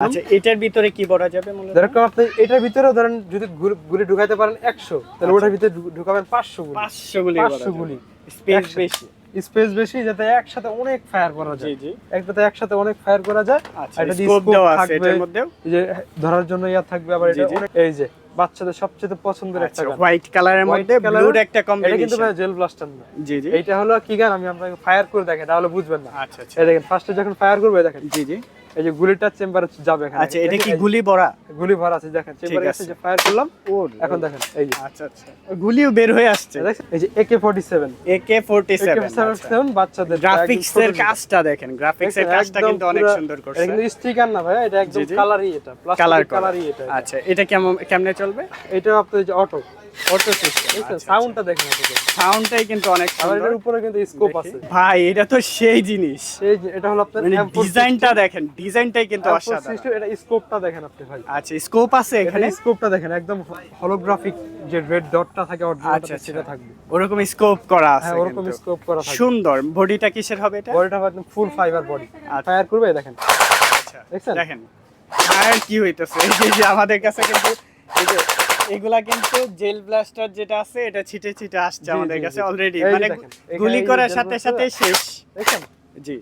আচ্ছা এটার ভিতরে কি যাবে মূলত? যেরকম আপনি এটার ভিতরে ধরেন যদি গুলি- ঢুকাইতে পারেন একশো তাহলে ওটার ভিতরে ঢুকাবেন পাঁচশো গুলি। পাঁচশো গুলি পাঁচশো গুলি। স্পেস বেশি। স্পেস বেশি যাতে একসাথে অনেক ফায়ার করা যায়। জি একটাতে একসাথে অনেক ফায়ার করা যায়। আচ্ছা এটা স্কোপ দেওয়া আছে এটার মধ্যেও? এই যে ধরার জন্য ইয়া থাকবে আবার এটা এই যে বাচ্চাদের সবচেয়ে পছন্দের একটা আচ্ছা গান। হোয়াইট কালারের মধ্যে ব্লুর একটা এটা কিন্তু কম্বিনেশন জেল ব্লাস্টার না। জি জি। এইটা হলো কি গান? আমি আপনাকে ফায়ার করে দেখেন তাহলে বুঝবেন না। আচ্ছা আচ্ছা। এই দেখেন ফার্স্টে যখন ফায়ার করবে দেখেন। জি জি। এই যে গুলিটা চেম্বারে যাবে এখানে। আচ্ছা এটা কি গুলি ভরা? গুলি ভরা আছে দেখেন চেম্বারে। এসে যে ফায়ার করলাম এখন দেখেন এই যে। আচ্ছা আচ্ছা। গুলিও বের হয়ে আসছে? এই যে AK forty seven AK forty AK seven seven বাচ্চাদের গ্রাফিক্স এর কাজটা দেখেন গ্রাফিক্স এর কাজটা কিন্তু অনেক সুন্দর এটা কিন্তু স্টিকার না ভাই এটা একদম। কালারই এটা প্লাস্টিক কালারই এটা। আচ্ছা এটা কেমন কেমনে চলবে? এটা আপনার যে অটো অটো সিস্টেম সাউন্ডটা দেখেন সাউন্ডটাই কিন্তু অনেক উপরে কিন্তু স্কোপ আছে। ভাই এটা তো সেই জিনিস। এটা হলো আপনার মানে M4 ডিজাইনটা দেখেন ডিজাইনটাই কিন্তু অসাধারণ। system, এটা স্কোপটা দেখেন আপনি ভাই। আচ্ছা স্কোপ আছে এখানে এখানে? স্কোপটা দেখেন একদম হলোগ্রাফিক যে রেড ডটটা থাকে আচ্ছা, আচ্ছা। সেটা থাকবে। ওরকম স্কোপ করা আছে হ্যাঁ ওরকম স্কোপ করা সুন্দর। বডিটা কিসের হবে এটা? বডিটা একদম ফুল ফাইবার বডি আচ্ছা। ফায়ার করবে দেখেন। আচ্ছা দেখেন। আর কি হইতেছে? এই যে আমাদের কাছে কিন্তু এই যে এগুলা কিন্তু জেল ব্লাস্টার যেটা আছে এটা ছিটে ছিটে আসছে আমাদের কাছে অলরেডি মানে গুলি করার সাথে সাথে শেষ। দেখেন? জি।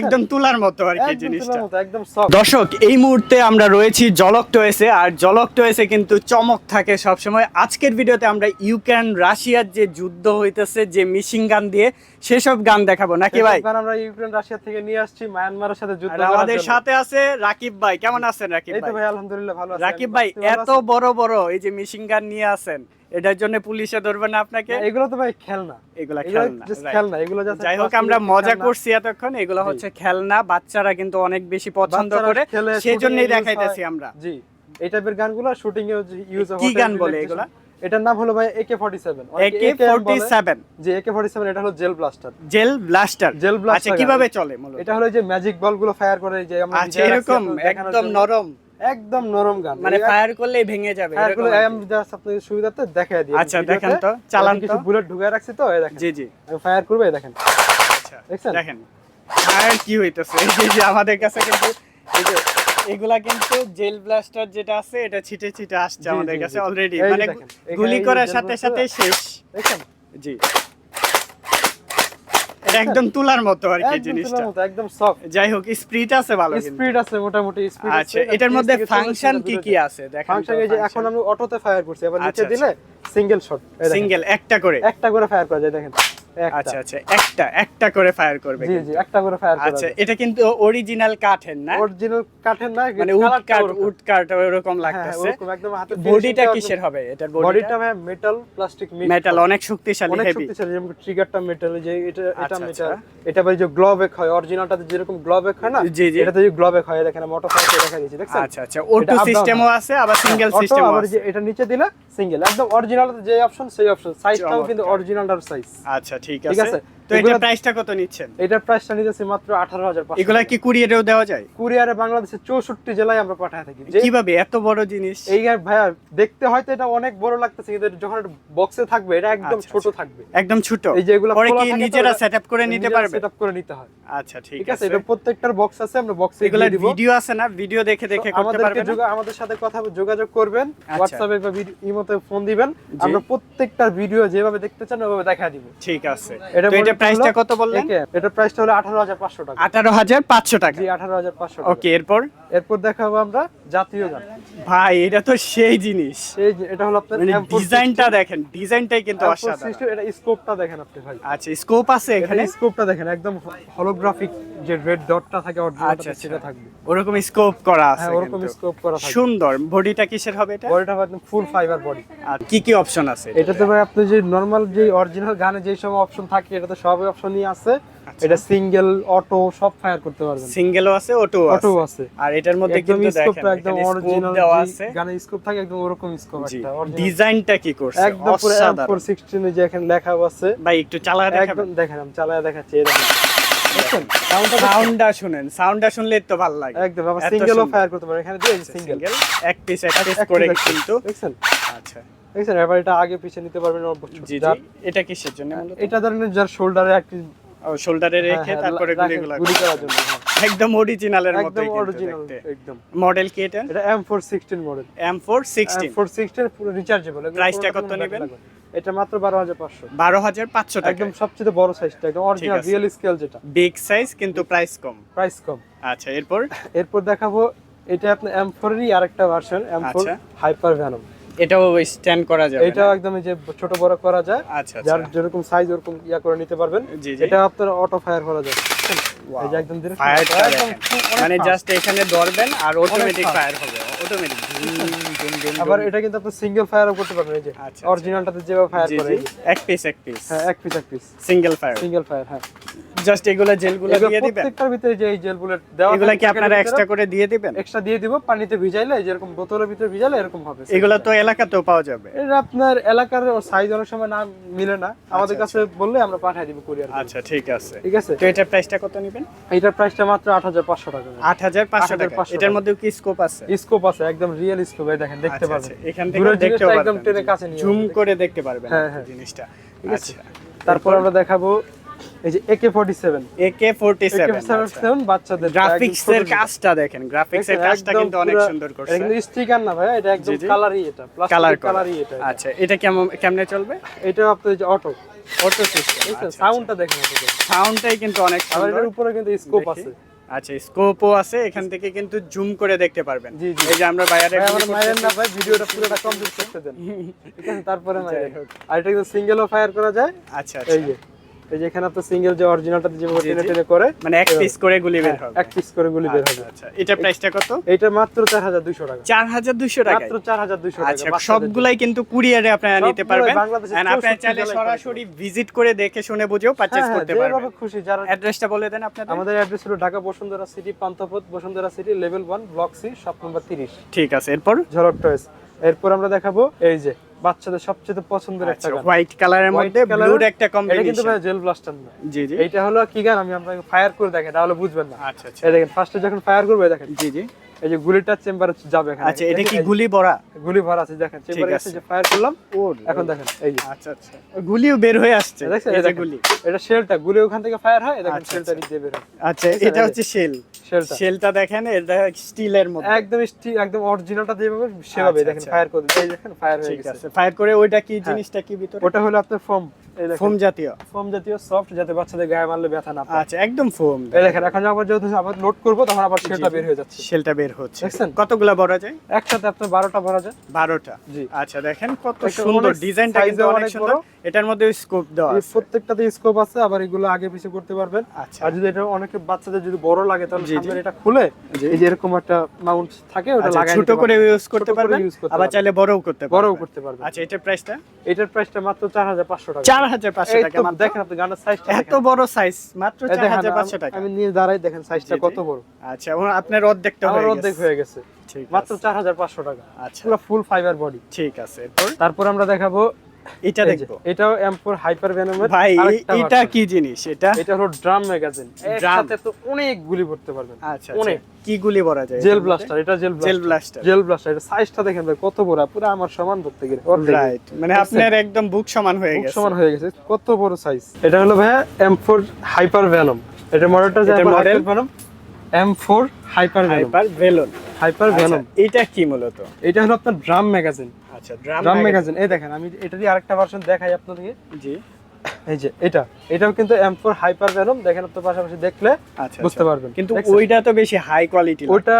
একদম তুলার মতো আর কি জিনিসটা। একদম দর্শক এই মুহূর্তে আমরা রয়েছি জলক টয়েসে আর জলক টয়েসে কিন্তু চমক থাকে সবসময়। আজকের ভিডিওতে আমরা ইউক্রেন রাশিয়ার যে যুদ্ধ হইতেছে যে মিশিং গান দিয়ে সেসব গান দেখাবো। নাকি ভাই? আমরা ইউক্রেন রাশিয়া থেকে নিয়ে আসছি মায়ানমারের সাথে যুদ্ধ আমাদের সাথে আছে রাকিব ভাই। কেমন আছেন রাকিব এই তো ভাই? ভাই আলহামদুলিল্লাহ ভালো আছি। রাকিব ভাই এত বড় বড় এই যে মিশিং গান নিয়ে আছেন এটার জন্য পুলিশে ধরবে না আপনাকে? এগুলো তো ভাই খেলনা। এগুলো খেলনা খেলনা এগুলো যাই হোক আমরা মজা করছি এতক্ষণ এগুলো হচ্ছে খেলনা বাচ্চারা কিন্তু অনেক বেশি পছন্দ করে এ use দেখাইতেছি আমরা। জি এই টাইপের গানগুলো শুটিং এ ইউজ হয় কি গান বলে এগুলা? এটার নাম হলো ভাই AK forty seven AK forty seven যে একে ফর্টি সেভেন এটা হলো gel blaster gel blaster gel আচ্ছা ব্লাস্টার কীভাবে চলে মূলত? এটা হলো যে ম্যাজিক বলগুলো ফায়ার করে যে আমরা আচ্ছা এরকম একদম নরম। একদম নরম গান। মানে ফায়ার করলেই ভেঙে যাবে ফায়ারগুলো আর আমি জাস্ট আপনাদের সুবিধাতে দেখাই দিই। আচ্ছা, দেখেন তো, চালান কিছু। বুলেট ঢুকায় রাখছি তো এই দেখেন। জি জি। ফায়ার করবে দেখেন। আচ্ছা? দেখেন। আর কি হইতেছে? এই যে- আমাদের কাছে কিন্তু এই যে এগুলা কিন্তু জেল ব্লাস্টার যেটা আছে এটা ছিটে ছিটে আসছে আমাদের কাছে অলরেডি মানে গুলি করার সাথে সাথে শেষ। দেখছেন? জি। এটা একদম তুলার মতো আর কি জিনিসটা। একদম সফট যাই হোক স্পিড আছে ভালো স্পিড আছে মোটামুটি স্পিড আচ্ছা এটার মধ্যে ফাংশন কি কি আছে? দেখেন ফাংশন এই যে এখন আমরা অটোতে ফায়ার করছি এবার নিচে আচ্ছা, দিলে সিঙ্গেল শট সিঙ্গেল একটা করে। একটা করে ফায়ার করা যায় দেখেন। আচ্ছা আচ্ছা একটা একটা করে ফায়ার করবে জি জি একটা করে ফায়ার আচ্ছা এটা কিন্তু অরিজিনাল কাঠের না? অরিজিনাল কাঠের না মানে উড কাঠ উড কাঠ এরকম হ্যাঁ লাগতেছে। একদম হাতে বডিটা কিসের হবে এটার বডিটা বডিটা ভাই মেটাল প্লাস্টিক মিক্স মেটাল অনেক শক্তিশালী অনেক শক্তিশালী যেমন ট্রিগারটা মেটাল যে এটা এটা আচ্ছা, মেটাল আচ্ছা। এটা ভাই যে গ্লোবেক হয় অরিজিনালটাতে যেরকম গ্লোবেক হয় না জি, জি। এটাতে যে গ্লোবেক হয় দেখেন মোটর সাইকেল দেখা দিয়েছি দেখছেন? আচ্ছা আচ্ছা ওটু সিস্টেমও আছে আবার সিঙ্গেল Auto, সিস্টেমও আবার আছে। যে এটা নিচে দিলে সিঙ্গেল একদম অরিজিনাল যে অপশন সেই অপশন সাইজটাও। কিন্তু অরিজিনালটার সাইজ আচ্ছা ঠিক আছে ঠিক আছে। তো এটার প্রাইসটা কত নিচ্ছেন? এটার প্রাইসটা নিতেছি মাত্র আঠারো এগুলা কি কুরিয়ারেও দেওয়া যায়? কুরিয়ারে বাংলাদেশের চৌষট্টি জেলায় আমরা পাঠায় থাকি। কীভাবে? এত বড় জিনিস? এই ভাইয়া দেখতে হয়তো এটা অনেক বড় লাগতেছে কিন্তু যখন বক্সে থাকবে এটা একদম আচ্ছা, ছোট আচ্ছা। থাকবে। একদম ছোট? এই যে এগুলা পরে কি নিজেরা সেটআপ করে নিতে পারবে? সেটআপ করে নিতে হয়। আচ্ছা ঠিক ঠিক আছে আছে। এটা প্রত্যেকটার বক্স আছে আমরা বক্সে এগুলা ভিডিও আছে না? ভিডিও দেখে দেখে করতে আমাদের সাথে কথা যোগাযোগ করবেন হোয়াটসঅ্যাপে বা ইমোতে ফোন দিবেন। আমরা ভিডিও যেভাবে দেখতে চান ওভাবে দেখা দিব। ঠিক আছে। এটা প্রাইসটা কত বললেন? এটার প্রাইসটা হলো আঠারো হাজার পাঁচশো টাকা। আঠারো হাজার পাঁচশো টাকা। জি আঠারো হাজার পাঁচশো ওকে এরপর? এরপর দেখাবো আমরা জাতীয় গান। ভাই এটা তো সেই জিনিস। এই এটা হলো আপনার মানে ডিজাইনটা দেখেন ডিজাইনটাই কিন্তু অসাধারণ। এটা স্কোপটা দেখেন আপনি ভাই। আচ্ছা স্কোপ আছে এখানে স্কোপটা দেখেন একদম হলোগ্রাফিক যে রেড ডটটা থাকে আচ্ছা, আচ্ছা। সেটা থাকবে। ওরকম স্কোপ করা আছে হ্যাঁ ওরকম স্কোপ করা থাকবে। সুন্দর। বডিটা কিসের হবে এটা? বডিটা একদম ফুল ফাইবার বডি আর কি কি অপশন আছে? এটাতে ভাই আপনি যে নরমাল যে অরিজিনাল গানে যে সব অপশন থাকে এটাতে সব অপশনই আছে। আচ্ছা। এটা সিঙ্গেল অটো সব ফায়ার করতে পারবেন। সিঙ্গেলও আছে অটো অটো আছে। আর এটার মধ্যে কিন্তু দেখেন একদম অরিজিনাল দেওয়া আছে। গানে স্কোপ থাকে একদম ওরকম স্কোপ একটা। ডিজাইনটা কি করছে? একদম পুরো অসাধারণ। M416 যে এখানে লেখা আছে। ভাই একটু চালা দেখাবেন। একদম দেখেন আমি চালায় দেখাচ্ছি এই দেখেন। সাউন্ডটা শুনেন সাউন্ডটা শুনলে তো ভালো লাগে। একদম আবার সিঙ্গেলও ফায়ার করতে পারে এখানে দিয়ে সিঙ্গেল সিঙ্গেল এক পিস এক পিস করে কিন্তু। দেখছেন? আচ্ছা। দেখছেন এবার এটা আগে পিছে নিতে পারবেন জি এটা কিসের জন্য এটা ধরেন যার শোল্ডারে একটি শোল্ডারে রেখে হ্যাঁ, হ্যাঁ, তারপরে গুলিগুলো গুলি করার জন্য হ্যাঁ। একদম অরিজিনালের মতো একদম অরিজিনাল একদম। মডেল কি এটা? এটা M416 model M four sixteen M416 পুরো রিচার্জেবল Price টা কত নেবেন? এটা মাত্র 12500 বারো হাজার পাঁচশো টাকা একদম সবচেয়ে বড় সাইজটা একদম অরিজিনাল। রিয়েল স্কেল যেটা। বিগ সাইজ কিন্তু প্রাইস কম। প্রাইস কম। আচ্ছা এরপর? এরপর দেখাবো এটা আপনার M4 এরই আরেকটা ভার্সন M4 আচ্ছা। হাইপার ভ্যানম এটাও স্ট্যান্ড করা যাবে এটা একদম যে ছোট বড় করা যায়। আচ্ছা যার আচ্ছা যেরকম সাইজ ওরকম ইয়া করে নিতে পারবেন। এটা আপনার অটো ফায়ার করা যায় এই যে একদম মানে জাস্ট এখানে ধরবেন আর অটোমেটিক ফায়ার হবে। অটোমেটিক আবার এটা কিন্তু আপনি সিঙ্গেল ফায়ারও করতে পারবেন এই যে আচ্ছা, অরিজিনালটাতে যেভাবে ফায়ার করে। এক পিস এক পিস হ্যাঁ এক পিস এক piece single fire single fire হ্যাঁ। জাস্ট এগুলা জেলগুলো দিয়ে দিবেন? প্রত্যেকটার ভিতরে যে এই জেল বুলেট দেওয়া এগুলা কি আপনারা এক্সট্রা করে দিয়ে দিবেন? এক্সট্রা দিয়ে দিব পানিতে ভিজাইলে যেরকম বোতলের ভিতরে ভিজালে এরকম হবে। এগুলা তো এলাকাতেও পাওয়া যাবে। এটা আপনার এলাকার সাইজ অনেক সময় না মিলে না। আমাদের আচ্ছা, কাছে বললে আমরা পাঠিয়ে দিব কুরিয়ার আচ্ছা ঠিক আছে। ঠিক আছে? তো এটার প্রাইসটা কত নেবেন? এটার প্রাইসটা মাত্র আট হাজার পাঁচশো টাকা আট হাজার পাঁচশো টাকা। এটার মধ্যে কি স্কোপ আছে? স্কোপ আছে একদম রিয়েল স্কোপ এই দেখেন দেখতে আচ্ছা, পাবেন আচ্ছা, এখান থেকে দেখতে জিনিসটা একদম টেনে কাছে নিয়ে জুম করে দেখতে পারবেন হ্যাঁ, হ্যাঁ। জিনিসটা। ঠিক আছে? আচ্ছা। তারপর আমরা দেখাবো এই যে AK forty seven AK forty AK seven seven বাচ্চাদের গ্রাফিক্স এর কাজটা দেখেন গ্রাফিক্স এর কাজটা কিন্তু অনেক সুন্দর করছে। কিন্তু স্টিকার না ভাই এটা একদম। কালারই এটা প্লাস্টিক কালারই এটা আচ্ছা এটা কেমন কেমনে চলবে? এটা আপনার যে অটো অটো সিস্টেম সাউন্ডটা দেখেন আপনাদের সাউন্ডটাই কিন্তু অনেক সুন্দর এটার উপরে কিন্তু স্কোপ। আছে। আচ্ছা স্কোপও আছে এখান থেকে কিন্তু জুম করে দেখতে পারবেন। এই যে আমরা বাইরে মাইরেন না ভাই ভিডিওটা পুরোটা কমপ্লিট করতে দেন। ঠিক আছে তারপরে মাইরেন আর এটা কিন্তু সিঙ্গেলও ফায়ার করা যায়। আচ্ছা আচ্ছা। এই যে এখানে আপনার সিঙ্গেল যে অরিজিনালটা যেভাবে টেনে টেনে করে মানে এক পিস করে গুলি বের হবে। এক পিস করে গুলি বের আচ্ছা, হবে। আচ্ছা। এটা প্রাইসটা কত? এটা মাত্র চার হাজার দুইশো টাকা। চার হাজার দুশো টাকা মাত্র চার হাজার দুইশো আচ্ছা সবগুলাই কিন্তু কুরিয়ারে আপনারা নিতে পারবেন। And আপনারা চাইলে সরাসরি ভিজিট করে দেখে শুনে বুঝেও পারচেজ হ্যাঁ, করতে হ্যাঁ, পারবেন। যেভাবে খুশি যারা অ্যাড্রেসটা বলে দেন আপনাদের। আমাদের অ্যাড্রেস হলো Dhaka Bashundhara city Panthapath Bashundhara city level one block C shop number তিরিশ। ঠিক আছে এরপর? ঝলক টয়েস এরপর আমরা দেখাবো এই যে বাচ্চাদের সবচেয়ে পছন্দের একটা আচ্ছা গান হোয়াইট কালারের মধ্যে ব্লুর একটা এটা কিন্তু ভাই জেল ব্লাস্টার না। জি জি। এটা হলো কি গান? আমি আপনাকে ফায়ার করে দেখেন তাহলে বুঝবেন না। আচ্ছা আচ্ছা। এই দেখেন ফার্স্টে যখন ফায়ার করবে দেখেন। জি জি। এই যে গুলিটা চেম্বারে যাবে এখানে। আচ্ছা এটা কি গুলি ভরা? গুলি ভরা আছে দেখেন চেম্বারে আছে। যে ফায়ার করলাম ও এখন দেখেন এই আচ্ছা আচ্ছা। গুলিও বের হয়ে আসছে যে গুলি। এটা শেলটা গুলি ওখান থেকে ফায়ার হয় দেখেন আচ্ছা, শেলটা আচ্ছা। নিচে বের হয়। আচ্ছা এটা হচ্ছে শেল শেলটা শেলটা দেখেন এটা স্টিলের মধ্যে। একদম স্টি- একদম অরিজিনালটা যেভাবে সেভাবে আচ্ছা, দেখেন আচ্ছা। ফায়ার করে এই দেখেন ফায়ার হয়ে গেছে। ফায়ার করে ওইটা কি জিনিসটা কি ভিতরে? ওটা হলো আপনার দেখেন ফোম জাতীয়? ফোম জাতীয় সফট যাতে বাচ্চাদের গায়ে মারলে ব্যথা না আচ্ছা একদম ফোম। এই দেখেন এখন আবার যেহেতু আবার লোড করব তখন আবার শেলটা বের হয়ে যাচ্ছে। শেলটা বের হচ্ছে। দেখছেন? কতগুলা ভরা যায়? একসাথে আপনার বারোটা ভরা যায়। বারোটা। জি। আচ্ছা দেখেন কত সুন্দর ডিজাইনটা কিন্তু অনেক সুন্দর। এটার মধ্যে স্কোপ দেওয়া আছে। প্রত্যেকটাতে স্কোপ আছে আবার এগুলো আগে পিছে করতে পারবেন। আচ্ছা। আর যদি এটা অনেকে বাচ্চাদের যদি বড় লাগে তাহলে জি। এটা খুলে এই যে এরকম একটা মাউন্ট থাকে ওটা আচ্ছা, লাগাই ছোট করে ইউজ করতে পারবেন আবার। চাইলে বড়ও করতে পারবেন। বড়ও করতে পারবেন। আচ্ছা এটার প্রাইসটা এটার প্রাইসটা মাত্র চার হাজার পাঁচশো টাকা। টাকা দেখেন আপনি গানের সাইজটা এত বড় সাইজ মাত্র এই চার দেখেন, হাজার আম- পাঁচশো টাকা। আমি নিয়ে দাঁড়াই দেখেন সাইজটা। কত বড়। আচ্ছা আপনার অর্ধেকটা অর্ধেক হয়ে গেছে। ঠিক মাত্র আছে। চার হাজার পাঁচশো টাকা। আচ্ছা। পুরো ফুল ফাইবার বডি ঠিক আছে তারপর আমরা দেখাবো এটা দেখব। এটাও এম ফোর হাইপার ভেনমের ভাই এটা কি জিনিস এটা? এটা হলো ড্রাম ম্যাগাজিন একসাথে তো অনেক গুলি ভরতে পারবেন। আচ্ছা অনেক। আচ্ছা কি গুলি ভরা যায় জেল ব্লাস্টার এটা gel gel blaster gel blaster এটা সাইজটা দেখেন ভাই কত বড় পুরো আমার সমান ধরতে গেলে। রাইট মানে আপনার একদম বুক সমান হয়ে গেছে। সমান হয়ে গেছে কত বড় সাইজ এটা হলো এম ফোর হাইপার ভ্যানম এটা মডেলটা এটার model? Venom M four hyper hyper ভেলন hyper ভেলন এটা কি মূলত? এটা হলো আপনার ড্রাম ম্যাগাজিন আচ্ছা ড্রাম ড্রাম ম্যাগাজিন এই দেখেন আমি এটারই আরেকটা ভার্সন দেখাই আপনাদেরকে। জি। এই যে এটা এটাও কিন্তু এম ফোর হাইপার ভ্যানম দেখেন আপনার পাশাপাশি দেখলে আচ্ছা বুঝতে আচ্ছা। পারবেন। কিন্তু ওইটা তো বেশি হাই কোয়ালিটি ওটা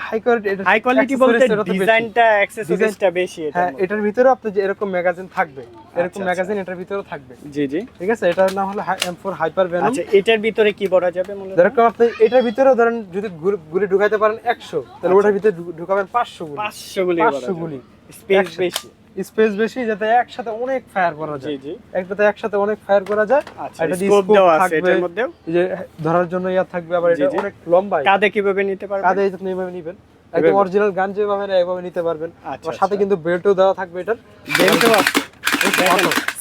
হাই কোয়ালিটি হাই কোয়ালিটি বলতে ডিজাইনটা অ্যাকসেসরিজটা বেশি। এটা হ্যাঁ এটার ভিতরে আপনি যে এরকম ম্যাগাজিন থাকবে এরকম আচ্ছা, ম্যাগাজিন এটার ভিতরেও থাকবে। জি জি। ঠিক আছে? এটার নাম হলো এম ফোর হাইপার ভ্যানম আচ্ছা এটার ভিতরে কি ভরা যাবে মূলত? আপনি এটার ভিতরে ধরেন যদি গুলি- ঢুকাইতে পারেন একশো তাহলে ওটার ভিতরে ঢুকাবেন পাঁচশো গুলি। 500 গুলি পাঁচশো গুলি। স্পেস বেশি। স্পেস বেশি যাতে একসাথে অনেক ফায়ার করা জি যায় জি একসাথে একসাথে অনেক ফায়ার করা যায় আচ্ছা এটা স্কোপ দেওয়া আছে। এটার মধ্যেও? এই যে ধরার জন্য ইয়া থাকবে আবার এটা অনেক লম্বা। কাঁধে কীভাবে নিতে পারবে কাঁধে আপনি এভাবে নিবেন। একদম অরিজিনাল গান যেভাবে নেয় এভাবে নিতে পারবেন। আচ্ছা, আবার সাথে আচ্ছা। কিন্তু বেল্টও দেওয়া থাকবে এটার। বেল্টও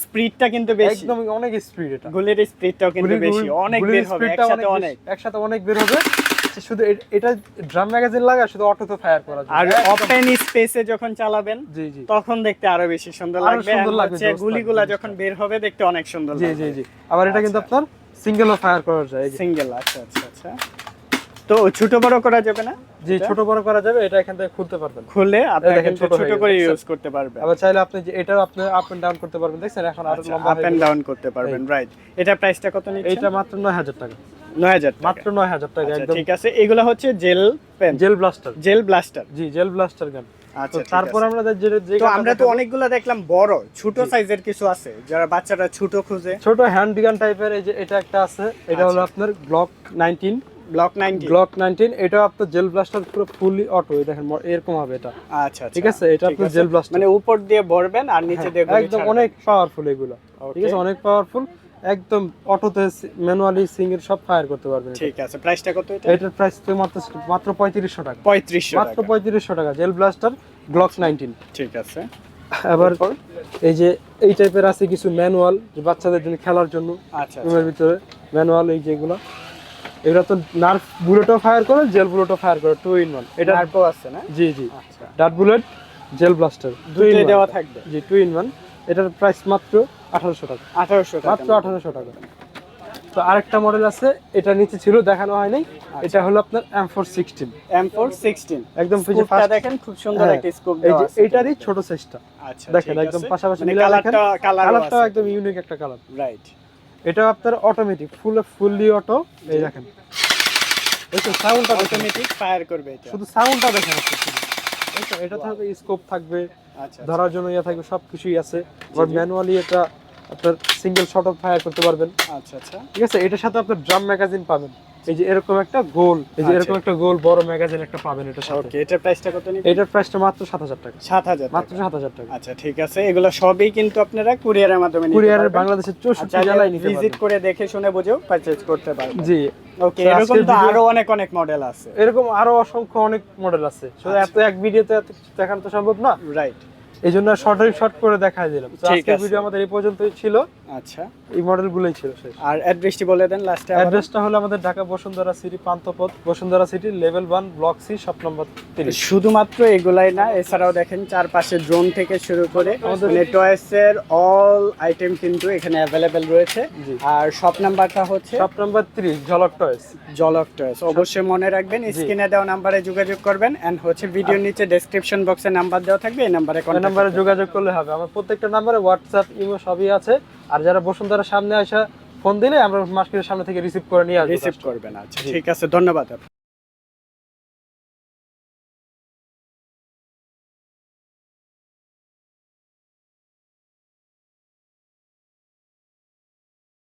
স্পিডটা কিন্তু বেশি। একদম অনেক স্পিড এটা। গুলির স্পিডটাও কিন্তু বেশি। অনেক বের হবে একসাথে অনেক একসাথে অনেক বের হবে। আচ্ছা, শুধু এটা ড্রাম ম্যাগাজিন লাগা শুধু অটোতে ফায়ার করা যায়। আর ওপেন স্পেসে যখন চালাবেন জি জি। তখন দেখতে আরও বেশি সুন্দর লাগবে। সুন্দর লাগবে, গুলিগুলা যখন বের হবে দেখতে অনেক সুন্দর জি লাগবে। জি জি। আবার এটা কিন্তু আচ্ছা। আপনার সিঙ্গেলও ফায়ার করা যায় এই সিঙ্গেল আচ্ছা আচ্ছা আচ্ছা। তো ছোট বড় করা যাবে না? জি ছোট বড় করা যাবে এটা এখান থেকে খুলতে পারবেন। খুলে আপনি দেখেন, ছোট করে ইউজ করতে পারবেন। আবার চাইলে আপনি যে এটাও আপনি আপ এন্ড ডাউন করতে পারবেন দেখছেন? এখন আরও লম্বা আপ এন্ড ডাউন করতে পারবেন রাইট এটা প্রাইসটা কত নিচ্ছেন? এইটা মাত্র নয় হাজার টাকা। মাত্র টাকা আচ্ছা, একদম। ঠিক আছে এগুলো হচ্ছে gel pen. Gel blaster. Gel blaster. জি জেল ব্লাস্টার গান। আচ্ছা তারপর আমরা যে যে তো আমরা তো অনেকগুলো দেখলাম বড় ছোট সাইজের কিছু আছে যারা বাচ্চারা ছোট খুঁজে। ছোট হ্যান্ড গান টাইপের এই যে এটা একটা আছে এটা হলো আচ্ছা। আপনার Glock nineteen Glock ninety Glock nineteen এটা আপনার জেল ব্লাস্টার পুরো ফুলি অটো দেখেন এরকম হবে এটা। আচ্ছা ঠিক আছে এটা আপনার জেল ব্লাস্টার। মানে উপর দিয়ে ভরবেন আর নিচে দিয়ে গুলি একদম অনেক পাওয়ারফুল এগুলো। ঠিক আছে অনেক পাওয়ারফুল একদম অটোতে ম্যানুয়ালি সিঙ্গেল সব ফায়ার করতে পারবেন ঠিক আছে প্রাইসটা কত এটা? এটার প্রাইস তো মাত্র মাত্র পঁয়ত্রিশশো টাকা। পঁয়ত্রিশশো মাত্র পঁয়ত্রিশশো টাকা জেল ব্লাস্টার গ্লক নাইনটিন ঠিক আছে। আবার এই যে এই টাইপের আছে কিছু ম্যানুয়াল যে বাচ্চাদের জন্য খেলার জন্য। আচ্ছা রুমের ভিতরে ম্যানুয়াল এই যেগুলো এগুলো। তো নার্ভ বুলেটও ফায়ার করে জেল বুলেটও ফায়ার করে টু ইন ওয়ান এটা এটা আছে না? জি জি। আচ্ছা। ডাট বুলেট জেল ব্লাস্টার দুইটাই দেওয়া থাকবে? জি টু ইন ওয়ান এটার প্রাইস মাত্র আঠারোশো টাকা। আঠারোশো মাত্র আঠারোশো টাকা। তো আরেকটা মডেল আছে এটা নিচে ছিল দেখানো হয় নাই আচ্ছা। এটা হলো আপনার M four sixteen M four sixteen একদম দেখেন খুব সুন্দর হ্যাঁ, একটা স্কুপ এইটারই ছোট সাইজটা আচ্ছা দেখেন, একদম পাশাপাশি মানে কালারটা একদম ইউনিক একটা কালার রাইট এটা আপনার অটোমেটিক ফুল ফুললি অটো এই দেখেন। এই তো সাউন্ডটা অটোমেটিক ফায়ার করবে এটা। শুধু সাউন্ডটা দেখেন আপনি। এটা থাকবে স্কোপ থাকবে আচ্ছা ধরার জন্য ইয়া থাকবে সব কিছুই আছে আবার ম্যানুয়ালি এটা আপনার সিঙ্গেল শট অফ ফায়ার করতে পারবেন। আচ্ছা আচ্ছা। ঠিক আছে? এটার সাথে আপনার ড্রাম ম্যাগাজিন পাবেন। এই যে এরকম একটা গোল এই যে আচ্ছা। এরকম একটা গোল বড় ম্যাগাজিন একটা পাবেন সাথে। ওকে এটার প্রাইসটা কত নিবে এটার প্রাইসটা মাত্র সাত হাজার টাকা। সাত হাজার মাত্র সাত হাজার টাকা। আচ্ছা ঠিক আছে এগুলো সবই কিন্তু আপনারা কুরিয়ারের মাধ্যমে নিতে কুরিয়ারের বাংলাদেশের আর চৌষট্টি চাইলে জেলায় নিতে ভিজিট করে দেখে শুনে বুঝেও পারচেজ করতে পারবেন। জি। ওকে এরকম তো আরও অনেক অনেক মডেল আছে। এরকম আরও অসংখ্য অনেক মডেল আছে। শুধু আচ্ছা। এত এক ভিডিওতে এত দেখানো তো সম্ভব না। রাইট এই জন্য শর্ট শর্ট করে দেখাই দিলাম। আজকের ভিডিও আমাদের এই পর্যন্তই ছিল। আচ্ছা। এই মডেলগুলোই ছিল শেষ। আর অ্যাড্রেসটি বলে দেন লাস্টে অ্যাড্রেসটা হলো আমাদের Dhaka Bashundhara city Panthapath Bashundhara city level one block C shop number তিরিশ। শুধুমাত্র এগুলাই না এছাড়াও দেখেন চারপাশে ড্রোন থেকে শুরু করে আমাদের- মানে টয়েস অল আইটেম কিন্তু এখানে অ্যাভেলেবেল রয়েছে। আর শপ নাম্বারটা হচ্ছে শপ নম্বর তিরিশ ঝলক টয়েস জলক টয়েস অবশ্যই মনে রাখবেন স্ক্রিনে দেওয়া নাম্বারে যোগাযোগ করবেন এন্ড হচ্ছে ভিডিওর নিচে ডেসক্রিপশন বক্সে নাম্বার দেওয়া থাকবে এই নাম্বারে কন্টাক্ট নাম্বারে যোগাযোগ করলে হবে। আমার প্রত্যেকটা নাম্বারে হোয়াটসঅ্যাপ ইমো সবই আছে। আর যারা বসুন্ধরার সামনে আসা ফোন দিলে আমরা মার্কেটের সামনে থেকে রিসিভ করে নিয়ে আসব। রিসিভ করবেন আচ্ছা ঠিক আছে ধন্যবাদ